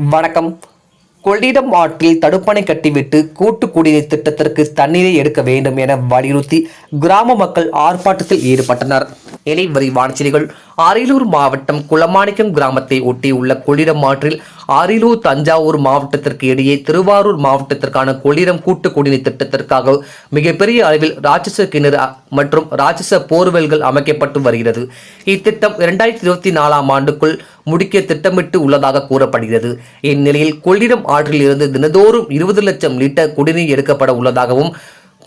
வணக்கம். கொள்ளிடம் ஆற்றில் தடுப்பணை கட்டிவிட்டு கூட்டு குடிநீர் திட்டத்திற்கு தண்ணீரை எடுக்க வேண்டும் என வலியுறுத்தி கிராம மக்கள் ஆர்ப்பாட்டத்தில் ஈடுபட்டனர். இனி விரிவான செய்திகள். அரியலூர் மாவட்டம் குளமாணிக்கம் கிராமத்தை ஒட்டியுள்ள கொள்ளிடம் ஆற்றில் அரியலூர் தஞ்சாவூர் மாவட்டத்திற்கு இடையே திருவாரூர் மாவட்டத்திற்கான கொள்ளிடம் கூட்டு குடிநீர் திட்டத்திற்காக மிகப்பெரிய அளவில் ராட்சச கிணறு மற்றும் ராட்சச போர்வெல்கள் அமைக்கப்பட்டு வருகிறது. இத்திட்டம் இரண்டாயிரத்தி இருபத்தி நாலாம் ஆண்டுக்குள் முடிக்க திட்டமிட்டு உள்ளதாக கூறப்படுகிறது. இந்நிலையில் கொள்ளிடம் ஆற்றில் இருந்து தினதோறும் இருபது லட்சம் லிட்டர் குடிநீர் எடுக்கப்பட உள்ளதாகவும்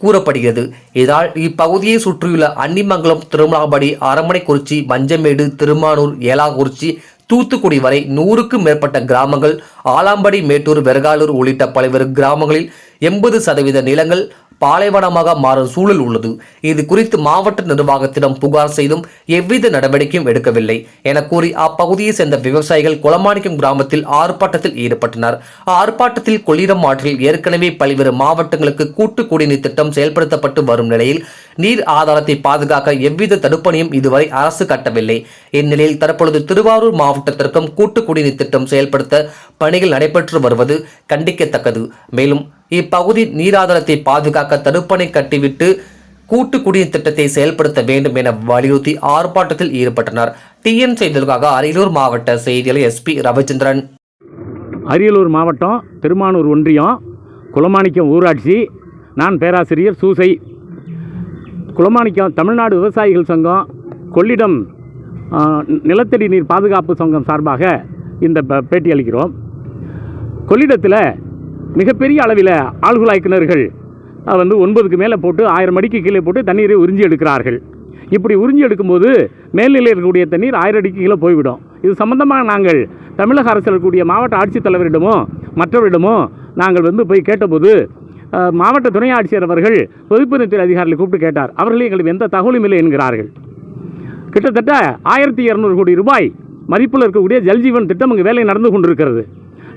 கூறப்படுகிறது. இதனால் இப்பகுதியை சுற்றியுள்ள அன்னிமங்கலம் திருமலாபடி அரமனைக்குறிச்சி மஞ்சமேடு திருமானூர் ஏலாக்குறிச்சி தூத்துக்குடி வரை நூறுக்கும் மேற்பட்ட கிராமங்கள் ஆலாம்படி மேட்டூர் வெர்காலூர் உள்ளிட்ட பல்வேறு கிராமங்களில் எண்பது சதவீத நிலங்கள் பாலைவனமாக மாறும் சூழல் உள்ளது. இது குறித்து மாவட்ட நிர்வாகத்திடம் புகார் செய்தும் எவ்வித நடவடிக்கையும் எடுக்கவில்லை என கூறி அப்பகுதியை சேர்ந்த விவசாயிகள் குளமாணிக்கம் கிராமத்தில் ஆர்ப்பாட்டத்தில் ஈடுபட்டனர். ஆர்ப்பாட்டத்தில் கொள்ளிடம் ஆற்றில் ஏற்கனவே பல்வேறு மாவட்டங்களுக்கு கூட்டு குடிநீர் திட்டம் செயல்படுத்தப்பட்டு வரும் நிலையில் நீர் ஆதாரத்தை பாதுகாக்க எவ்வித தடுப்பணையும் இதுவரை அரசு கட்டவில்லை. இந்நிலையில் தற்பொழுது திருவாரூர் மாவட்டத்திற்கும் கூட்டு குடிநீர் திட்டம் செயல்படுத்த பணிகள் நடைபெற்று வருவது கண்டிக்கத்தக்கது. மேலும் இப்பகுதி நீராதாரத்தை பாதுகாக்க தடுப்பணை கட்டிவிட்டு கூட்டு குடிநீர் திட்டத்தை செயல்படுத்த வேண்டும் என வலியுறுத்தி ஆர்ப்பாட்டத்தில் ஈடுபட்டனர். டிஎன் செய்திகளுக்காக அரியலூர் மாவட்ட செய்தியாளர் எஸ்பி ரவிச்சந்திரன். அரியலூர் மாவட்டம் திருமானூர் ஒன்றியம் குளமாணிக்கம் ஊராட்சி. நான் பேராசிரியர் சூசை குளமாணிக்கம் தமிழ்நாடு விவசாயிகள் சங்கம் கொள்ளிடம் நிலத்தடி நீர் பாதுகாப்பு சங்கம் சார்பாக இந்த ப- பேட்டி அளிக்கிறோம். கொள்ளிடத்தில் மிகப்பெரிய அளவில் ஆழ்குழாய் கிணறுகள் வந்து ஒன்பதுக்கு மேலே போட்டு ஆயிரம் அடிக்கு கீழே போட்டு தண்ணீரை உறிஞ்சி எடுக்கிறார்கள். இப்படி உறிஞ்சி எடுக்கும்போது மேல்நிலையில் இருக்கக்கூடிய தண்ணீர் ஆயிரம் அடிக்கு கீழே போய்விடும். இது சம்பந்தமாக நாங்கள் தமிழக அரசில் இருக்கக்கூடிய மாவட்ட ஆட்சித்தலைவரிடமோ மற்றவரிடமோ நாங்கள் வந்து போய் கேட்டபோது மாவட்ட துணை ஆட்சியர் அவர்கள் பொதுப்பணித்துறை அதிகாரிகளை கூப்பிட்டு கேட்டார். அவர்களே எங்களுக்கு எந்த தகவலும் இல்லை என்கிறார்கள். கிட்டத்தட்ட ஆயிரத்தி இரநூறு கோடி ரூபாய் மதிப்பில் இருக்கக்கூடிய ஜல்ஜீவன் திட்டம் இங்கே வேலை நடந்து கொண்டிருக்கிறது.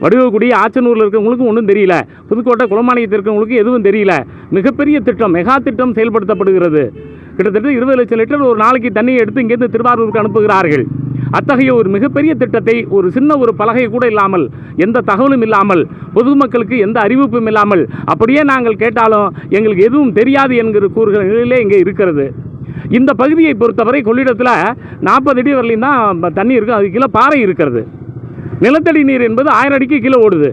வடிவக்கூடிய ஆச்சனூரில் இருக்கவங்களுக்கும் ஒன்றும் தெரியல. புதுக்கோட்டை குளமானியத்தில் இருக்கவங்களுக்கும் எதுவும் தெரியல. மிகப்பெரிய திட்டம் மெகா திட்டம் செயல்படுத்தப்படுகிறது. கிட்டத்தட்ட இருபது லட்சம் லிட்டர் ஒரு நாளைக்கு தண்ணியை எடுத்து இங்கேருந்து திருவாரூருக்கு அனுப்புகிறார்கள். அத்தகைய ஒரு மிகப்பெரிய திட்டத்தை ஒரு சின்ன ஒரு பலகை கூட இல்லாமல் எந்த தகவலும் இல்லாமல் பொதுமக்களுக்கு எந்த அறிவிப்பும் இல்லாமல் அப்படியே நாங்கள் கேட்டாலும் எங்களுக்கு எதுவும் தெரியாது என்கிற கூறுகிற நிலையிலே இங்கே இருக்கிறது. இந்த பகுதியை பொறுத்தவரை கொள்ளிடத்தில் நாற்பது அடி வரலையும் தான் தண்ணி இருக்குது அது கீழே பாறை இருக்கிறது. நிலத்தடி நீர் என்பது ஆயிரம் அடிக்கு கீழே ஓடுது.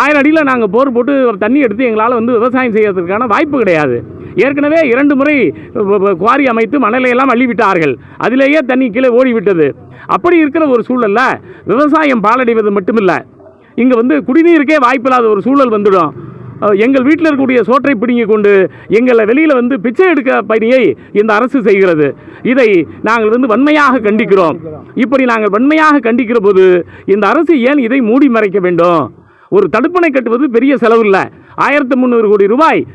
ஆயிரம் அடியில் நாங்கள் போர் போட்டு தண்ணி எடுத்து எங்களால் வந்து விவசாயம் செய்யறதுக்கான வாய்ப்பு கிடையாது. ஏற்கனவே இரண்டு முறை குவாரி அமைத்து மணலை எல்லாம் அள்ளிவிட்டார்கள். அதிலேயே தண்ணி கீழே ஓடிவிட்டது. அப்படி இருக்கிற ஒரு சூழல்ல விவசாயம் பாலடைவது மட்டுமில்லை. இங்கே வந்து குடிநீருக்கே வாய்ப்பில்லாத ஒரு சூழல் வந்துடும். எங்கள் வீட்டில் இருக்கக்கூடிய சோற்றை பிடுங்கி கொண்டு எங்களை வெளியில் வந்து பிச்சை எடுக்க பணியை இந்த அரசு செய்கிறது. இதை நாங்கள் வந்து வன்மையாக கண்டிக்கிறோம். இப்படி நாங்கள் வன்மையாக கண்டிக்கிற போது இந்த அரசு ஏன் இதை மூடி மறைக்க வேண்டும்? ஒரு தடுப்பணை கட்டுவது பெரிய செலவு இல்லை. ஆயிரத்து முந்நூறு கோடி ரூபாய்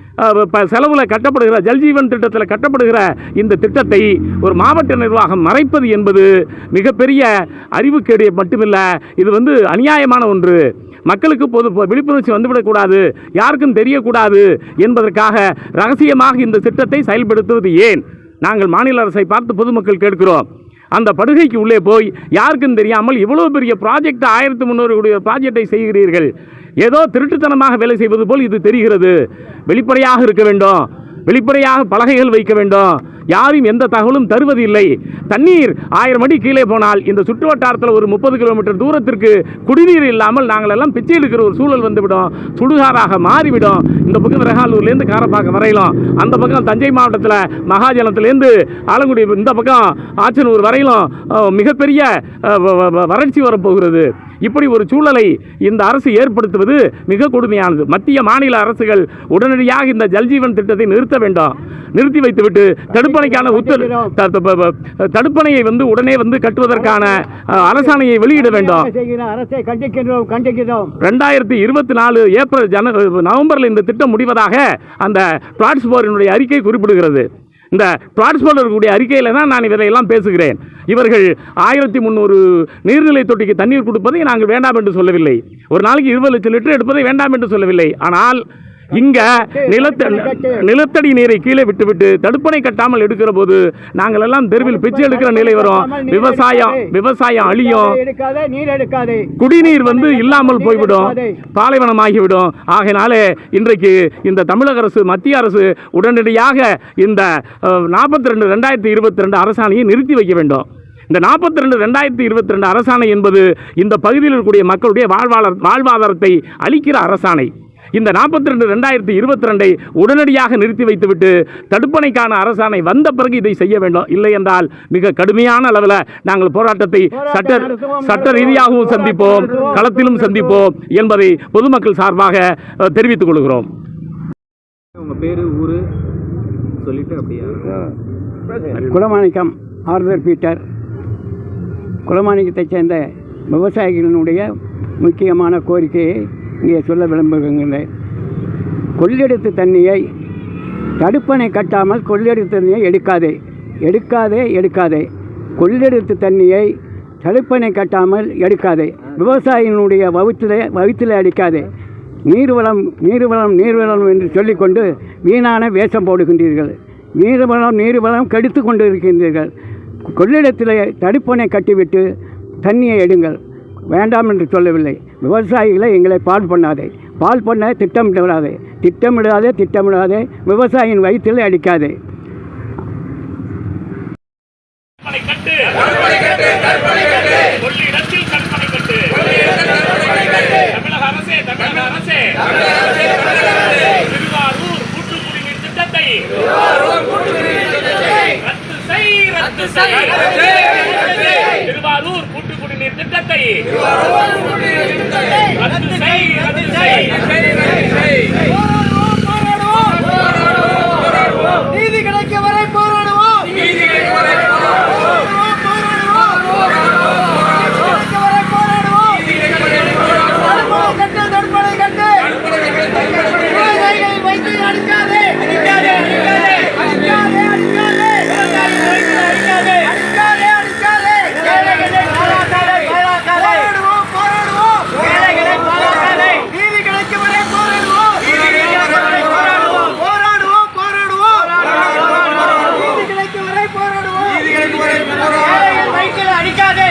செலவில் கட்டப்படுகிற ஜல்ஜீவன் திட்டத்தில் கட்டப்படுகிற இந்த திட்டத்தை ஒரு மாவட்ட நிர்வாகம் மறைப்பது என்பது மிகப்பெரிய அறிவுக்கேடு மட்டுமில்லை. இது வந்து அநியாயமான ஒன்று. மக்களுக்கு பொது பொ- விழிப்புணர்ச்சி வந்துவிடக்கூடாது யாருக்கும் தெரியக்கூடாது என்பதற்காக ரகசியமாக இந்த திட்டத்தை செயல்படுத்துவது ஏன்? நாங்கள் மாநில அரசை பார்த்து பொதுமக்கள் கேட்கிறோம். அந்த படுகைக்கு உள்ளே போய் யாருக்கும் தெரியாமல் இவ்வளோ பெரிய ப்ராஜெக்ட் ஆயிரத்து முந்நூறு கோடி ப்ராஜெக்டை செய்கிறீர்கள். ஏதோ திருட்டுத்தனமாக வேலை செய்வது போல் இது தெரிகிறது. வெளிப்படையாக இருக்க வேண்டும். வெளிப்படையாக பலகைகள் வைக்க வேண்டும். யாரும் எந்த தகவலும் தருவதில்லை. தண்ணீர் ஆயிரம் அடி கீழே போனால் இந்த சுற்று வட்டாரத்தில் ஒரு முப்பது கிலோமீட்டர் தூரத்திற்கு குடிநீர் இல்லாமல் நாங்கள் எல்லாம் பிச்சை எடுக்கிற ஒரு சூழல் வந்துவிடும். சுடுகாராக மாறிவிடும். இந்த பக்கம் ரெகாலூர்லேருந்து காரப்பாக்கம் வரையிலும் அந்த பக்கம் தஞ்சை மாவட்டத்தில் மகாஜலத்திலேருந்து ஆலங்குடி இந்த பக்கம் ஆச்சனூர் வரையிலும் மிகப்பெரிய வ- வறட்சி வரப்போகிறது. இப்படி ஒரு சூழலை இந்த அரசு ஏற்படுத்துவது மிக கொடுமையானது. மத்திய மாநில அரசுகள் உடனடியாக இந்த ஜல்ஜீவன் திட்டத்தை நிறுத்த வேண்டும். நிறுத்தி வைத்துவிட்டு தடுப்பு தடுப்பணைக்கான உத்தர த- த- ப- ப- தடுப்பணையை வந்து உடனே வந்து கட்டுவதற்கான அரசாணையை வெளியிட வேண்டும். அரசை கண்டிக்கின்றோம் ரெண்டாயிரத்தி இருபத்தி நாலு ஏப்ரல் ஜன நவம்பரில் இந்த திட்டம் முடிவதாக அந்த பிளாட்ஸ்போரினுடைய அறிக்கை குறிப்பிடுகிறது. இந்த பிளாட்ஸ்போர்ட் இருக்கக்கூடிய அறிக்கையில் தான் நான் இதையெல்லாம் பேசுகிறேன். இவர்கள் ஆயிரத்தி முந்நூறு நீர்நிலை தொட்டிக்கு தண்ணீர் கொடுப்பதை நாங்கள் வேண்டாம் என்று சொல்லவில்லை. ஒரு நாளைக்கு இருபது லட்சம் லிட்டர் எடுப்பதை வேண்டாம் என்று சொல்லவில்லை. ஆனால் இங்க நிலத்த நிலத்தடி நீரை கீழே விட்டுவிட்டு தடுப்பணை கட்டாமல் எடுக்கிற போது நாங்கள் எல்லாம் தெருவில் பிச்சை எடுக்கிற நிலை வரும். விவசாயம் விவசாயம் அழியும். குடிநீர் வந்து இல்லாமல் போய்விடும். பாலைவனம் ஆகிவிடும் ஆகையினாலே இன்றைக்கு இந்த தமிழக அரசு மத்திய அரசு உடனடியாக இந்த நாற்பத்தி ரெண்டு ரெண்டாயிரத்தி இருபத்தி ரெண்டு அரசாணையை நிறுத்தி வைக்க வேண்டும். இந்த நாற்பத்தி ரெண்டு ரெண்டாயிரத்தி இருபத்தி ரெண்டு அரசாணை என்பது இந்த பகுதியில் இருக்கக்கூடிய மக்களுடைய வாழ்வாளர் வாழ்வாதாரத்தை அளிக்கிற அரசாணை. இந்த நாற்பத்தி ரெண்டு ரெண்டாயிரத்தி இருபத்தி ரெண்டை உடனடியாக நிறுத்தி வைத்துவிட்டு தடுப்பணைக்கான அரசாணை வந்த பிறகு இதை செய்ய வேண்டும். இல்லை என்றால் மிக கடுமையான அளவில் நாங்கள் போராட்டத்தை சட்ட சட்ட ரீதியாகவும் சந்திப்போம். களத்திலும் சந்திப்போம் என்பதை பொதுமக்கள் சார்பாக தெரிவித்துக் கொள்கிறோம். உங்க பேரு ஊரு? சொல்லிட்டு அப்படியே? Kulamanickam Arthur Peter. குலமாணிக்கத்தைச் சேர்ந்த விவசாயிகளினுடைய முக்கியமான கோரிக்கையை இங்கே சொல்ல விரும்புகின்றேன். கொள்ளெடுத்து தண்ணியை தடுப்பணை கட்டாமல் கொள்ளெடுத்து தண்ணியை எடுக்காதே. எடுக்காதே எடுக்காதே. கொள்ளெடுத்து தண்ணியை தடுப்பணை கட்டாமல் எடுக்காதே. விவசாயினுடைய வகுத்தில் வகுத்தில் அடிக்காதே. நீர்வளம் நீர்வளம் நீர்வளம் என்று சொல்லிக்கொண்டு வீணான வேஷம் போடுகின்றீர்கள். நீர்வளம் நீர்வளம் கெடுத்து கொண்டு இருக்கின்றீர்கள் கொள்ளிடத்தில் தடுப்பணை கட்டிவிட்டு தண்ணியை எடுங்கள். வேண்டாம் என்று சொல்லவில்லை. விவசாயிகளை எங்களை பால் பண்ணாதே. பால் பண்ண திட்டமிடாதே திட்டமிடாதே திட்டமிடாதே. விவசாயியின் வயிற்றில் அடிக்காதே. ரத்து செய் ரத்து செய். திருவாரூர் கூட்டு குடிநீர் திட்டத்தை ரத்து செய் ரத்து செய் நீதி கிடைக்க வரை போராடுவோம் நீதி கிடைக்க வரை போராடுவோம் கிடைக்க வரை போராடுவோம் தடுப்பணை கட்டு தடுப்பணை கட்டு விவசாயிகளை வைத்து அடிக்காதே அடிக்காதே அடிக்காதே அடிக்காதே அடிக்காதே அடிக்காதே அடிக்காதே ஏழைகளை பாழாக்காதே பாழாக்காதே போராடுவோம் போராடுவோம் ஏழைகளை பாழாக்காதே நீதி கிடைக்க வரை போராடுவோம் நீதி கிடைக்க வரை போராடுவோம் போராடுவோம் போராடுவோம் நீதி கிடைக்க வரை போராடுவோம் நீதி கிடைக்க வரை போராடுவோம் ஏழைகள் வயிற்றில் அடிக்காதே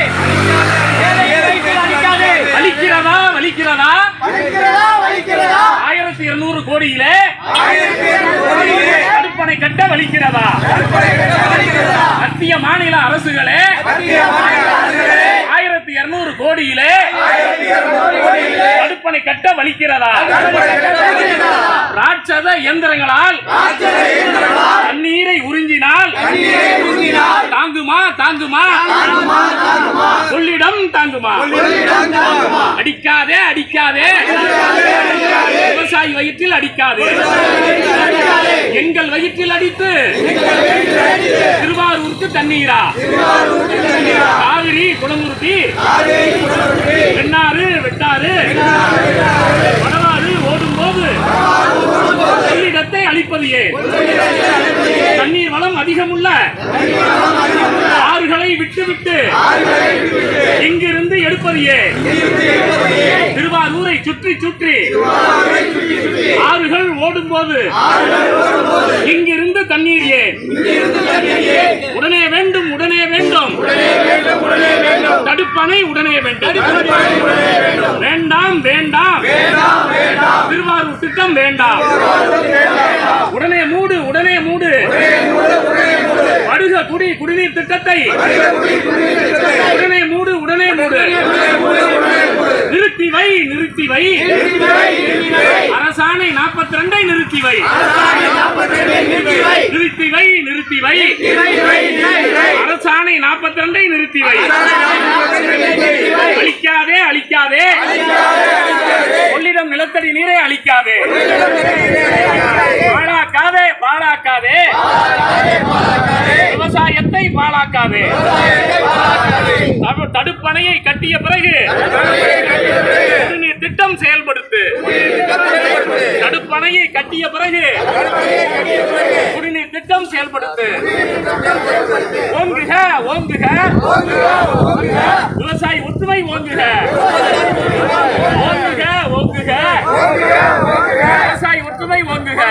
ஏழைகள் வயிற்றில் அடிக்காதே வலிக்கிறதா வலிக்கிறதா வலிக்கிறதா வலிக்கிறதா ஆயிரத்தி இருநூறு கோடியிலே ஆயிரத்தி இருநூறு கோடியிலே தடுப்பணை கட்ட வலிக்கிறதா மத்திய மாநில அரசுகளே ஆயிரத்தி இருநூறு கோடியிலே தடுப்பணை கட்ட வலிக்கிறதா ராட்சத இயந்திரங்களால் தண்ணீரை உறிஞ்சினால் தாங்குமா தாங்குமா? கொள்ளிடம் தாங்குமா? அடிக்காதே அடிக்காதே. வயிற்றில் அடிக்காதே. எங்கள் வயிற்றில் அடித்து திருவாரூருக்கு தண்ணீரா? காவிரி குளமுருத்தி வெண்ணாறு வெட்டாறு வடவாறு ஓடும் போது கொள்ளிடத்தை அழிப்பது ஏன்? தண்ணீர் வளம் அதிகமுள்ள ஆறுகளை விட்டுவிட்டு இங்கிருந்து எடுப்பது ஏன்? திருவாரூரை சுற்றி சுற்றி ஆறுகள் ஓடும் போது இங்கிருந்து தண்ணீர் ஏன் உடனே வேண்டும் உடனே வேண்டும் தடுப்பணை உடனே வேண்டும். வேண்டாம். வேண்டாம் திருவாரூர் திட்டம் வேண்டாம். உடனே மூடு உடனே மூடு. வருக குடி குடிநீர் திட்டத்தை. உடனே மூடு உடனே மூடு. நிறுத்தி வை நிறுத்தி வை அரசாணை நாற்பத்தி ரெண்டை நிறுத்தி வை நிறுத்தி வை நிறுத்தி வை அரசாணை நாற்பத்தி ரெண்டை நிறுத்தி வை அழிக்காதே அழிக்காதே. கொள்ளிடம் நிலத்தடி நீரை அழிக்காதே. பாழாக்காதே பாழாக்காதே. விவசாயத்தை பாழாக்காதே. தடுப்பணையை கட்டிய பிறகு திட்டம் செயல்படுத்து தடுப்பணையை கட்டிய பிறகு குடிநீர் திட்டம் செயல்படுத்து. ஓங்குக ஓங்குக. விவசாயி ஒத்துமை ஓங்குக. ஓங்குக ஓங்குக. விவசாயி ஒற்றுமை ஓங்குக.